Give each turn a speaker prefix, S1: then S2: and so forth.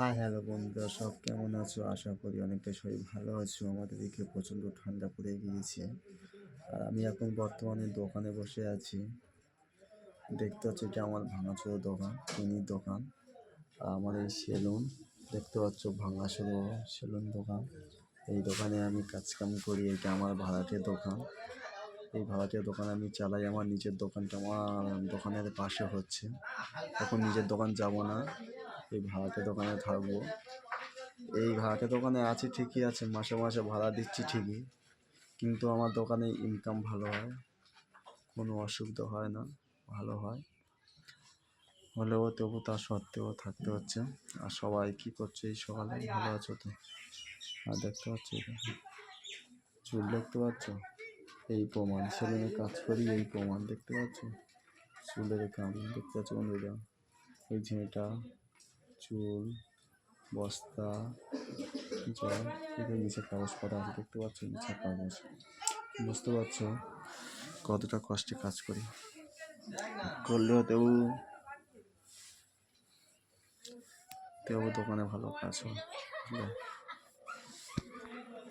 S1: Hi hello বন্ধুরা। সব কেমন আছো? আশা করি অনেকটা সবাই ভালো আছো। আমাদের এদিকে প্রচণ্ড ঠান্ডা পড়ে গিয়েছে। আর আমি এখন বর্তমানে দোকানে বসে আছি। দেখতে পাচ্ছ এটা আমার ভাঙাচোর দোকান, চিনির দোকান। আর আমার এই সেলুন, দেখতে পাচ্ছ ভাঙাচোর সেলুন দোকান। এই দোকানে আমি কাজকাম করি। এটা আমার ভাড়াটের দোকান। এই ভাড়াটের দোকান আমি চালাই। আমার নিজের দোকানটা আমার দোকানের পাশে হচ্ছে। এখন নিজের দোকান যাব না। এই ভাড়াটে দোকানে থাকব। এই ভাড়াটে দোকানে আছি, ঠিকই আছে, মাসে মাসে ভাড়া দিচ্ছি ঠিকই। কিন্তু আমার দোকানে ইনকাম ভালো হয়, কোনো অসুবিধা হয় না, ভালো হয়। হলেও তবু তা সত্ত্বেও থাকতে হচ্ছে। আর সবাই কী করছে এই সকালে? ভালো আছো তো? আর দেখতে পাচ্ছ চুল দেখতে পাচ্ছ? এই প্রমাণ সেলুনে কাজ করি, এই প্রমাণ দেখতে পাচ্ছ? চুলের কাম দেখতে পাচ্ছ বন্ধুরা? এই ঝিঁটা চুল, বস্তা, জল, এগুলো নিচে কাগজ আছে, দেখতে পাচ্ছ নিচে কাগজ। বুঝতে পারছ কতটা কষ্টে কাজ করি। করলেও তেও তেও দোকানে ভালো কাজ হয়।